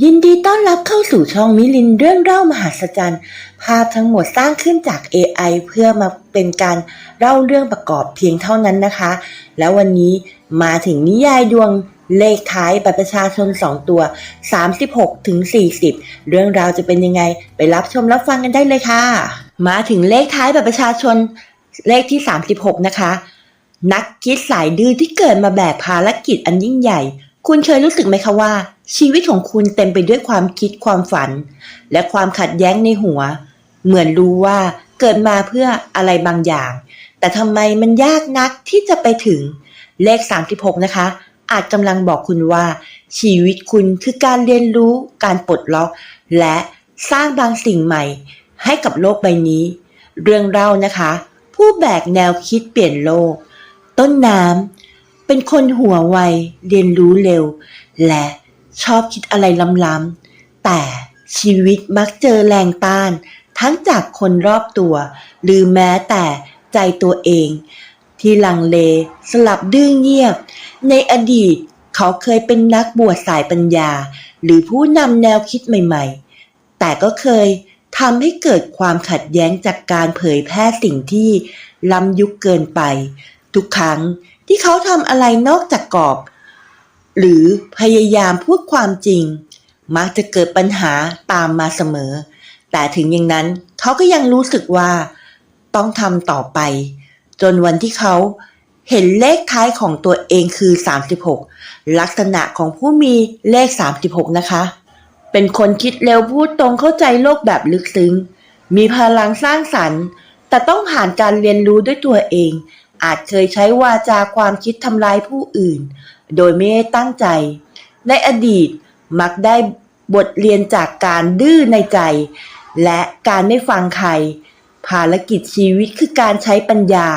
ยินดีต้อนรับเข้าสู่ช่องมิลินเรื่องเล่ามหัศจรรย์ ภาพทั้งหมดสร้างขึ้นจาก AI เพื่อมาเป็นการเล่าเรื่องประกอบเพียงเท่านั้นนะคะ แล้ววันนี้มาถึงนิยายดวงเลขท้ายบัตรประชาชน 2 ตัว 36ถึง40 เรื่องราวจะเป็นยังไง ไปรับชมรับฟังกันได้เลยค่ะ มาถึงเลขท้ายบัตรประชาชนเลขที่ 36 นะคะ นักคิดสายดื้อที่เกิดมาแบกภารกิจอันยิ่งใหญ่ คุณเคยรู้สึกไหมคะว่า ชีวิตของคุณเต็มไปด้วยความคิดความฝัน และความขัดแย้งในหัว เหมือนรู้ว่าเกิดมาเพื่ออะไรบางอย่าง แต่ทำไมมันยากนักที่จะไปถึงเลข 36 นะคะ อาจกำลังบอกคุณว่า ชีวิตคุณคือการเรียนรู้การปลดล็อก และสร้างบางสิ่งใหม่ ให้กับโลกใบนี้ เรื่องเล่านะคะ ผู้แบกแนวคิดเปลี่ยนโลก ต้นน้ำ เป็นคนหัวไว เรียนรู้เร็ว และชอบคิดอะไรล้ำๆ แต่ชีวิตมักเจอแรงต้าน ทั้งจากคนรอบตัว หรือแม้แต่ใจตัวเอง ที่ลังเลสลับดื้อเงียบ ในอดีตเขาเคยเป็นนักบวชสายปัญญา หรือผู้นำแนวคิดใหม่ๆ แต่ก็เคยทำให้เกิดความขัดแย้งจากการเผยแพร่สิ่งที่ล้ำยุคเกินไป ทุกครั้ง ที่เขาทำอะไรนอกจากกรอบ หรือพยายามพูดความจริง มักจะเกิดปัญหาตามมาเสมอ แต่ถึงอย่างนั้นเขาก็ยังรู้สึกว่า ต้องทำต่อไป จนวันที่เขาเห็นเลขท้ายของตัวเองคือ 36 ลักษณะของผู้มีเลข 36 นะคะ เป็นคนคิดเร็วพูดตรงเข้าใจโลกแบบลึกซึ้ง มีพลังสร้างสรรค์ แต่ต้องผ่านการเรียนรู้ด้วยตัวเอง อาจเคยใช้วาจาความคิดทำร้ายผู้อื่น โดยไม่ได้ตั้งใจ ในอดีตมักได้บทเรียนจากการดื้อในใจ และการไม่ฟังใคร ภารกิจชีวิตคือการใช้ปัญญา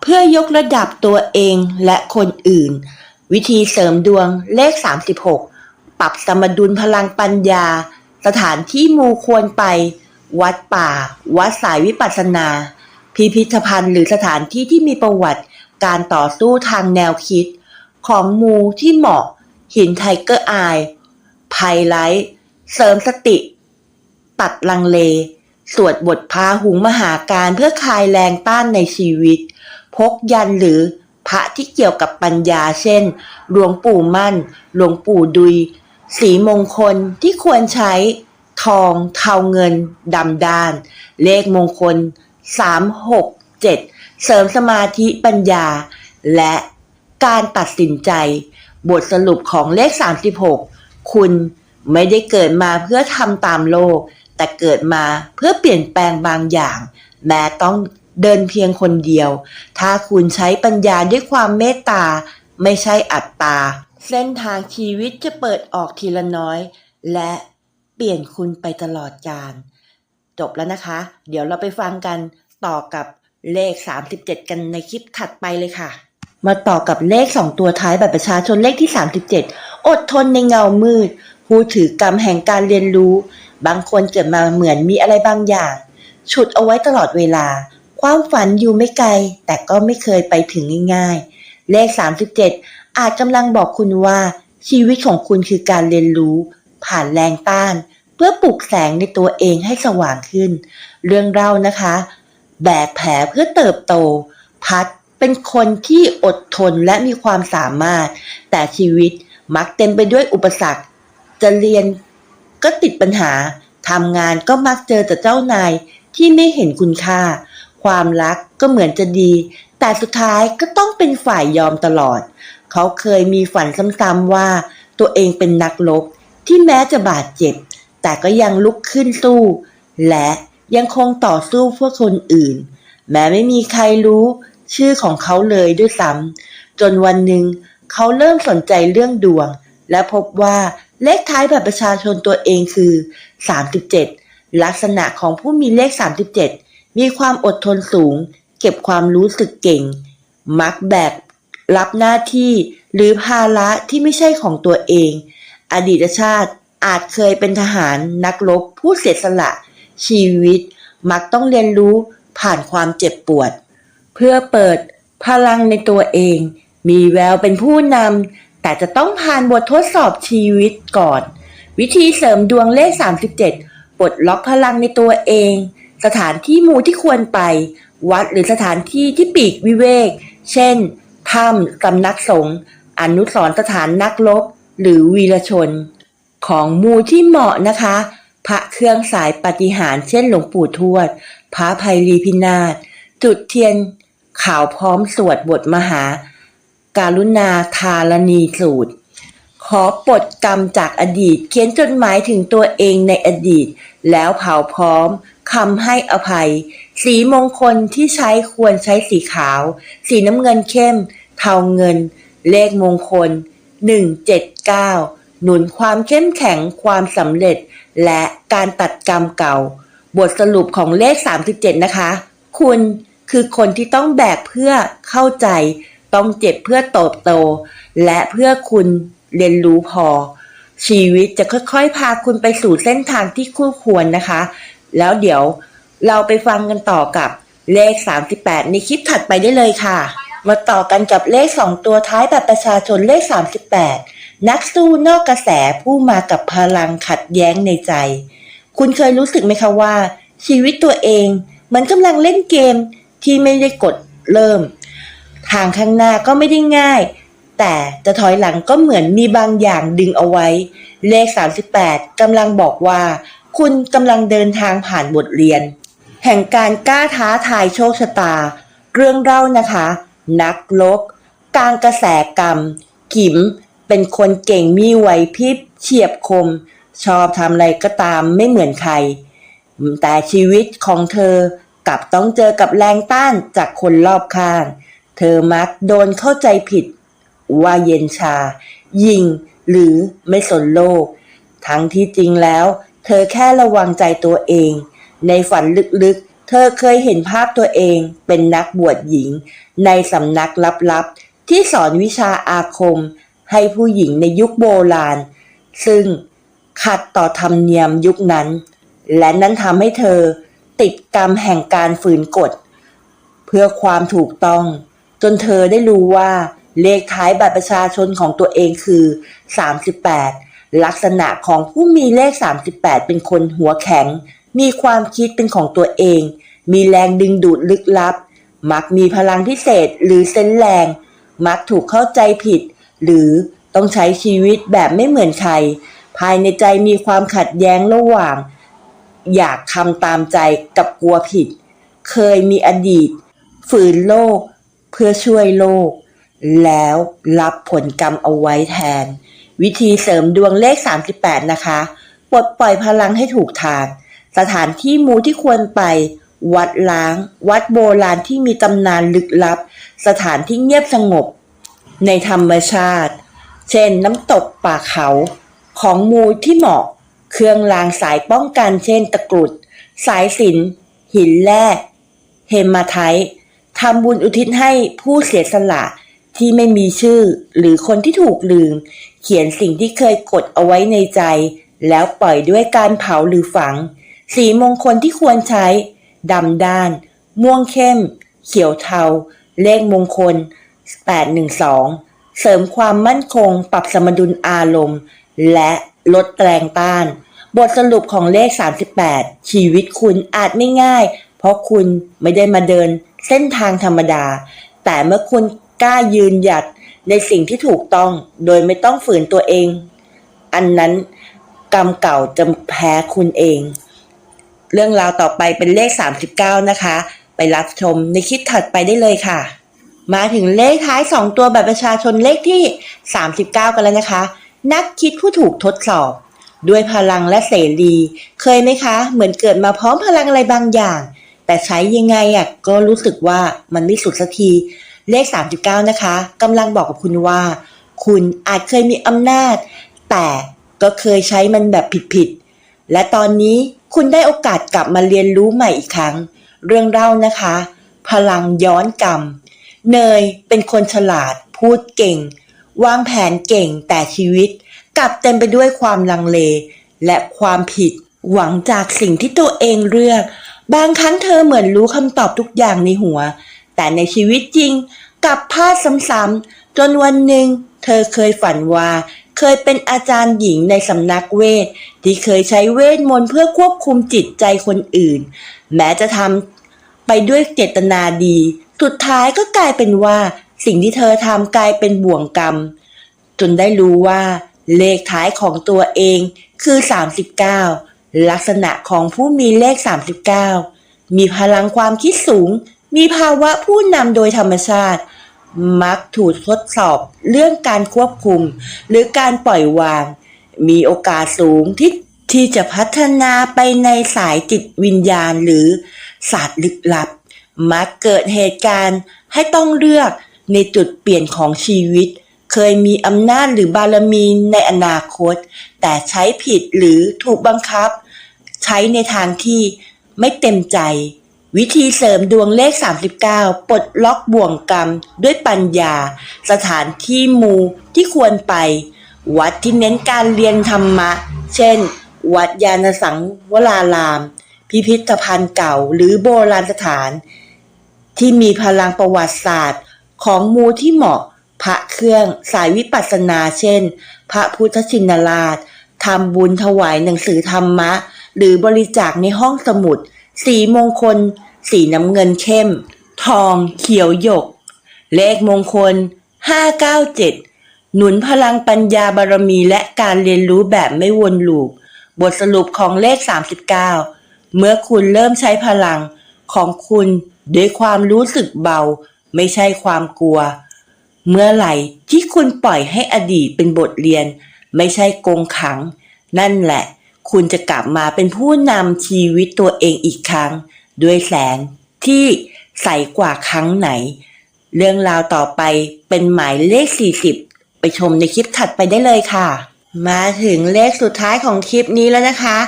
เพื่อยกระดับตัวเองและคนอื่น วิธีเสริมดวงเลข 36 ปรับสมดุลพลังปัญญา สถานที่มูควรไป วัดป่า วัดสายวิปัสสนา พิพิธภัณฑ์หรือสถานที่ที่มีประวัติการต่อสู้ทางแนวคิด ของมูที่เหมาะ หินไทเกอร์อายไพไลท์ เสริมสติ ตัดลังเล สวดบทพาหุงมหาการเพื่อคลายแรงต้านในชีวิต พกยันหรือพระที่เกี่ยวกับปัญญาเช่น หลวงปู่มั่น หลวงปู่ดุย สีมงคลที่ควรใช้ ทอง เทาเงิน ดำด้าน เลขมงคล 3 6 7 เสริมสมาธิปัญญา และการตัดสินใจ บทสรุปของเลข 36 คุณไม่ได้เกิดมาเพื่อทำตามโลก แต่เกิดมาเพื่อเปลี่ยนแปลงบางอย่าง แม้ต้องเดินเพียงคนเดียว ถ้าคุณใช้ปัญญาด้วยความเมตตา ไม่ใช่อัตตา เส้นทางชีวิตจะเปิดออกทีละน้อย และเปลี่ยนคุณไปตลอดกาล จบแล้วนะคะ เดี๋ยวเราไปฟังกันต่อกับเลข 37 กันในคลิปถัดไปเลยค่ะ มาต่อกับเลข 2 ตัวท้ายบัตรประชาชนเลขที่ 37 อดทนในเงามืด ผู้ถือกรรมแห่งการเรียนรู้ บางคนเกิดมาเหมือนมีอะไรบางอย่าง ฉุดเอาไว้ตลอดเวลา ความฝันอยู่ไม่ไกล แต่ก็ไม่เคยไปถึงง่าย ๆ เลข 37 อาจกำลังบอกคุณว่าชีวิตของคุณคือการเรียนรู้ ผ่านแรงต้าน เพื่อปลุกแสงในตัวเองให้สว่างขึ้น เรื่องเล่านะคะ แบกแผลเพื่อเติบโต พัดเป็นคนที่อดทนและมีความสามารถ แต่ชีวิตมักเต็มไปด้วยอุปสรรค จะเรียนก็ติดปัญหาทำงานก็มักเจอแต่เจ้านายที่ไม่เห็นคุณค่า ความรักก็เหมือนจะดี แต่สุดท้ายก็ต้องเป็นฝ่ายยอมตลอด เขาเคยมีฝันซ้ำๆว่า ตัวเองเป็นนักรบที่แม้จะบาดเจ็บ แต่ก็ยังลุกขึ้นสู้ และยังคงต่อสู้เพื่อคนอื่น แม้ไม่มีใครรู้ชื่อของเขาเลยด้วยซ้ำจนวันหนึ่งเขาเริ่มสนใจเรื่องดวง และพบว่าเลขท้ายบัตรประชาชนตัวเองคือ 37 ลักษณะของผู้มีเลข 37 มีความอดทนสูง เก็บความรู้สึกเก่ง มักแบกรับหน้าที่หรือภาระที่ไม่ใช่ของตัวเอง อดีตชาติ อาจเคยเป็นทหารนักรบผู้เสียสละ ชีวิตมักต้องเรียนรู้ผ่านความเจ็บปวด เพื่อเปิดพลังในตัวเอง มีแววเป็นผู้นำแต่จะต้องผ่านบททดสอบชีวิตก่อน วิธีเสริมดวงเลข 37ปลดล็อกพลังในตัวเอง สถานที่มูที่ควรไป วัดหรือสถานที่ที่ปีกวิเวก เช่นถ้ำสำนักสงฆ์อนุสรสถานนักรบหรือวีรชน ของมูที่เหมาะนะคะ พระเครื่องสายปฏิหารเช่นหลวงปู่ทวด พระภัยรีพินาศจุดเทียนขาวพร้อมสวดบทมหา การุณาธารณีสูตร ขอปลดกรรมจากอดีต เขียนจดหมายถึงตัวเองในอดีต แล้วเผาพร้อมคำให้อภัย สีมงคลที่ใช้ควรใช้สีขาว สีน้ำเงินเข้ม เทาเงิน เลขมงคล 179 หนุนความเข้มแข็งความสำเร็จ และการตัดกรรมเก่า บทสรุปของเลข 37 นะคะ คุณคือคนที่ต้องแบกเพื่อเข้าใจ ต้องเจ็บเพื่อโตบโต และเพื่อคุณเรียนรู้พอ ชีวิตจะค่อยๆ พาคุณไปสู่เส้นทางที่คู่ควรนะคะ แล้วเดี๋ยวเราไปฟังกันต่อกับเลข 38 ในคลิปถัดไปได้เลยค่ะ มาต่อกันกับเลข 2 ตัวท้ายแบัตรประชาชนเลข 38 นักสู้นอกกระแสผู้มากับพลังขัดแย้งในใจ คุณเคยรู้สึกไหมคะว่า ชีวิตตัวเองเหมันกำลังเล่นเกมที่ไม่ได้กดเริ่ม ทางข้างหน้าก็ไม่ได้ง่าย แต่จะถอยหลังก็เหมือนมีบางอย่างดึงเอาไว้ เลข 38กำลังบอกว่า คุณกำลังเดินทางผ่านบทเรียน แห่งการกล้าท้าทายโชคชะตา เรื่องเล่านะคะ นักลบกลางกระแสกรรม กิม เป็นคนเก่งมีไหวพริบเฉียบคม ชอบทำอะไรก็ตามไม่เหมือนใคร แต่ชีวิตของเธอกลับต้องเจอกับแรงต้านจากคนรอบข้าง เธอมักโดนเข้าใจผิด ว่าเย็นชา ยิง หรือไม่สนโลก ทั้งที่จริงแล้ว เธอแค่ระวังใจตัวเอง ในฝันลึกๆ เธอเคยเห็นภาพตัวเองเป็นนักบวชหญิง ในสำนักลับๆ ที่สอนวิชาอาคม ให้ผู้หญิงในยุคโบราณ ซึ่งขัดต่อธรรมเนียมยุคนั้น และนั้นทำให้เธอติดกรรมแห่งการฝืนกฎ เพื่อความถูกต้อง จนเธอได้รู้ว่าเลขท้ายบัตรประชาชนของตัวเองคือ 38 ลักษณะของผู้มีเลข 38 เป็นคนหัวแข็ง มีความคิดเป็นของตัวเอง มีแรงดึงดูดลึกลับ มักมีพลังพิเศษหรือเซนแรง มักถูกเข้าใจผิด หรือต้องใช้ชีวิตแบบไม่เหมือนใคร ภายในใจมีความขัดแย้งระหว่าง อยากทำตามใจกับกลัวผิด เคยมีอดีต ฝืนโลก เพื่อช่วยโลก แล้วรับผลกรรมเอาไว้แทน วิธีเสริมดวงเลข 38 นะคะปลดปล่อยพลังให้ถูกทาง สถานที่มูที่ควรไป วัดล้าง วัดโบราณที่มีตำนานลึกลับ สถานที่เงียบสงบ ในธรรมชาติ เช่นน้ำตกป่าเขา ของมูลที่เหมาะ เครื่องรางสายป้องกันเช่นตะกรุด สายสินหินแร่เฮมาไทต์ทำบุญอุทิศให้ผู้เสียสละที่ไม่มีชื่อหรือคนที่ถูกลืม เขียนสิ่งที่เคยกดเอาไว้ในใจ แล้วปล่อยด้วยการเผาหรือฝัง สีมงคลที่ควรใช้ดำด้าน ม่วงเข้ม เขียวเทา เลขมงคล 812 เสริมความมั่นคง ปรับสมดุลอารมณ์ และลดแรงต้าน บทสรุปของเลข 38 ชีวิตคุณอาจไม่ง่าย เพราะคุณไม่ได้มาเดินเส้นทางธรรมดา แต่เมื่อคุณกล้ายืนหยัดในสิ่งที่ถูกต้องโดยไม่ต้องฝืนตัวเอง อันนั้นกรรมเก่าจะแพ้คุณเอง เรื่องราวต่อไปเป็นเลข 39 นะคะ ไปรับชมในคลิปถัดไปได้เลยค่ะ มาถึงเลขท้าย 2 ตัวบัตรประชาชนเลขที่ 39 กันแล้วนะคะ นักคิดผู้ถูกทดสอบ ด้วยพลังและเสรี เคยไหมคะ เหมือนเกิดมาพร้อมพลังอะไรบางอย่าง แต่ใช้ยังไงอะก็รู้สึกว่ามันไม่สุดสักทีเลข 39 นะคะกำลังบอกกับคุณว่า คุณอาจเคยมีอำนาจ แต่ก็เคยใช้มันแบบผิดๆและตอนนี้คุณได้โอกาสกลับมาเรียนรู้ใหม่อีกครั้ง เรื่องเล่านะคะ พลังย้อนกรรม เนยเป็นคนฉลาด พูดเก่ง วางแผนเก่งแต่ชีวิต กลับเต็มไปด้วยความลังเล และความผิด หวังจากสิ่งที่ตัวเองเลือก บางครั้งเธอเหมือนรู้คำตอบทุกอย่างในหัว แต่ในชีวิตจริง กลับพลาดซ้ำๆจนวันหนึ่ง เธอเคยฝันว่า เคยเป็นอาจารย์หญิงในสำนักเวท ที่เคยใช้เวทมนต์เพื่อควบคุมจิตใจคนอื่น แม้จะทำไปด้วยเจตนาดี สุดท้ายก็กลายเป็นว่า สิ่งที่เธอทำกลายเป็นบ่วงกรรม จนได้รู้ว่า เลขท้ายของตัวเองคือ 39 ลักษณะของผู้มีเลข 39 มีพลังความคิดสูง มีภาวะผู้นำโดยธรรมชาติ มักถูกทดสอบเรื่องการควบคุม หรือการปล่อยวาง มีโอกาสสูงที่ที่จะพัฒนาไปในสายจิตวิญญาณหรือศาสตร์ลึกลับ มักเกิดเหตุการณ์ให้ต้องเลือกในจุดเปลี่ยนของชีวิต เคยมีอำนาจหรือบารมีในอนาคต แต่ใช้ผิดหรือถูกบังคับ ใช้ในทางที่ไม่เต็มใจ วิธีเสริมดวงเลข 39 ปลดล็อกบ่วงกรรมด้วยปัญญา สถานที่มูที่ควรไป วัดที่เน้นการเรียนธรรมะ เช่น วัดยานสังวราราม พิพิธภัณฑ์เก่าหรือโบราณสถาน ที่มีพลังประวัติศาสตร์ ของมูที่เหมาะ พระเครื่องสายวิปัสสนาเช่น พระพุทธชินราชทำบุญถวายหนังสือธรรมะ หรือบริจาคในห้องสมุด สีมงคล สีน้ำเงินเข้ม ทองเขียวหยก เลขมงคล 597 หนุนพลังปัญญาบารมีและการเรียนรู้แบบไม่วนลูป บทสรุปของเลข 39 เมื่อคุณเริ่มใช้พลัง ของคุณด้วยความรู้สึกเบา ไม่ใช่ความกลัว เมื่อไหร่ที่คุณปล่อยให้อดีตเป็นบทเรียน ไม่ใช่กงขัง นั่นแหละ คุณจะกลับมาเป็นผู้นำชีวิตตัวเองอีกครั้ง ด้วยแสงที่ใสกว่าครั้งไหน เรื่องราวต่อไปเป็นหมายเลข 40 ไปชมในคลิปถัดไปได้เลยค่ะ มาถึงเลขสุดท้ายของคลิปนี้แล้วนะคะ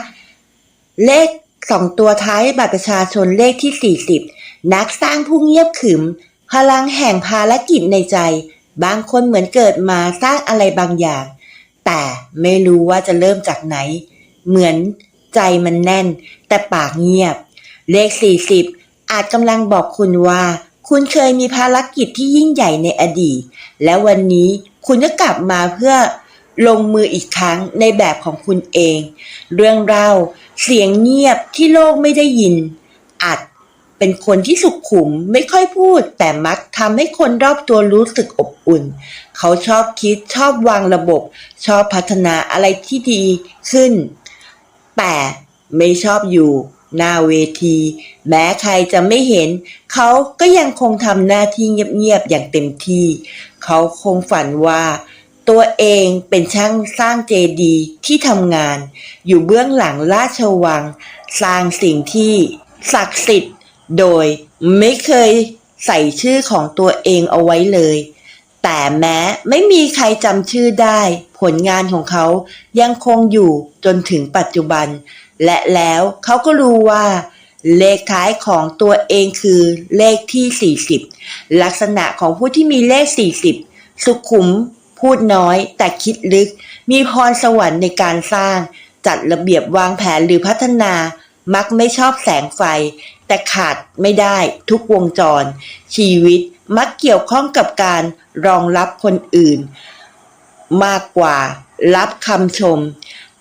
เลข สองตัวท้ายบัตรประชาชนเลขที่ 40 นักสร้างผู้เงียบขึม พลังแห่งภารกิจในใจ บางคนเหมือนเกิดมาสร้างอะไรบางอย่าง แต่ไม่รู้ว่าจะเริ่มจากไหน เหมือนใจมันแน่น แต่ปากเงียบ เลข 40 อาจกำลังบอกคุณว่า คุณเคยมีภารกิจที่ยิ่งใหญ่ในอดีต และวันนี้คุณก็กลับมาเพื่อลงมืออีกครั้งในแบบของคุณเอง เรื่องเล่า เสียงเงียบที่โลกไม่ได้ยินอาจเป็นคนที่สุขุมไม่ค่อยพูด แต่มักทำให้คนรอบตัวรู้สึกอบอุ่น เขาชอบคิดชอบวางระบบ ชอบพัฒนาอะไรที่ดีขึ้น แต่ไม่ชอบอยู่หน้าเวที แม้ใครจะไม่เห็น เขาก็ยังคงทำหน้าที่เงียบๆอย่างเต็มที่ เขาคงฝันว่า ตัวเองเป็นช่างสร้างเจดีย์ที่ทำงาน อยู่เบื้องหลังราชวัง สร้างสิ่งที่ศักดิ์สิทธิ์ โดยไม่เคยใส่ชื่อของตัวเองเอาไว้เลย แต่แม้ไม่มีใครจำชื่อได้ ผลงานของเขายังคงอยู่จนถึงปัจจุบัน และแล้วเขาก็รู้ว่า เลขท้ายของตัวเองคือเลขที่ 40 ลักษณะของผู้ที่มีเลข 40 สุขุม พูดน้อยแต่คิดลึก มีพรสวรรค์ในการสร้าง จัดระเบียบวางแผนหรือพัฒนา มักไม่ชอบแสงไฟ แต่ขาดไม่ได้ทุกวงจร ชีวิตมักเกี่ยวข้องกับการรองรับคนอื่น มากกว่ารับคำชม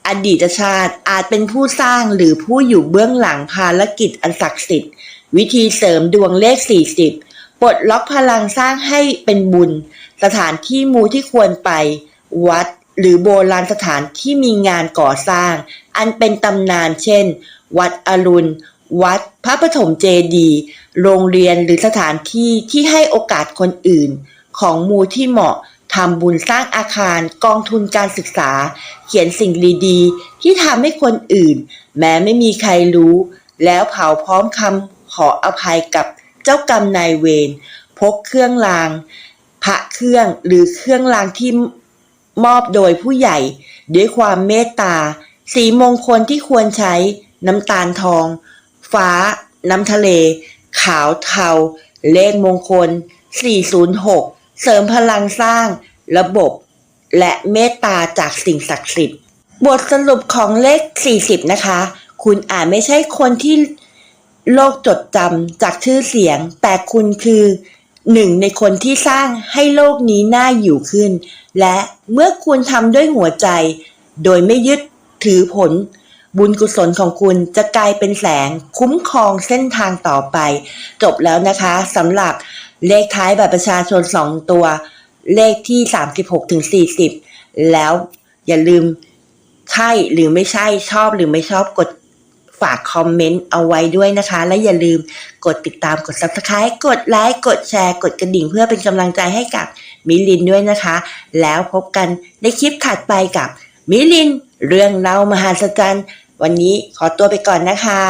อดีตชาติอาจเป็นผู้สร้างหรือผู้อยู่เบื้องหลังภารกิจอันศักดิ์สิทธิ์ วิธีเสริมดวงเลข 40 ปลดล็อกพลังสร้างให้เป็นบุญ สถานที่มูที่ควรไป วัด หรือโบราณสถานที่มีงานก่อสร้าง อันเป็นตำนานเช่น วัดอรุณ วัดพระปฐมเจดีย์โรงเรียนหรือสถานที่ที่ให้โอกาสคนอื่น ของมูที่เหมาะทำบุญสร้างอาคารกองทุนการศึกษา เขียนสิ่งดีๆที่ทำให้คนอื่น แม้ไม่มีใครรู้ แล้วเผาพร้อมคำขออภัยกับ เจ้ากรรมนายเวรพกเครื่องรางพระเครื่องหรือเครื่องรางที่มอบโดยผู้ใหญ่ ด้วยความเมตตา สีมงคลที่ควรใช้น้ำตาลทอง ฟ้า น้ำทะเล ขาวเทา เลขมงคล 406 เสริมพลังสร้างระบบ และเมตตาจากสิ่งศักดิ์สิทธิ์ บทสรุปของเลข 40 นะคะ คุณอาจไม่ใช่คนที่ โลกจดจำจากชื่อเสียง แต่คุณคือหนึ่งในคนที่สร้างให้โลกนี้น่าอยู่ขึ้น และเมื่อคุณทำด้วยหัวใจ โดยไม่ยึดถือผล บุญกุศลของคุณจะกลายเป็นแสงคุ้มครองเส้นทางต่อไป จบแล้วนะคะสำหรับเลขท้ายบัตรประชาชน 2 ตัว เลขที่ 36ถึง40 แล้วอย่าลืมใช่หรือไม่ใช่ชอบหรือไม่ชอบกด ฝากคอมเมนต์เอาไว้ด้วยนะคะ และอย่าลืมกดติดตามกด subscribe กดไลค์กดแชร์ กดกระดิ่งเพื่อเป็นกำลังใจให้กับมิลินด้วยนะคะ แล้วพบกันในคลิปถัดไปกับมิลิน เรื่องเล่ามหัศจรรย์ วันนี้ขอตัวไปก่อนนะคะ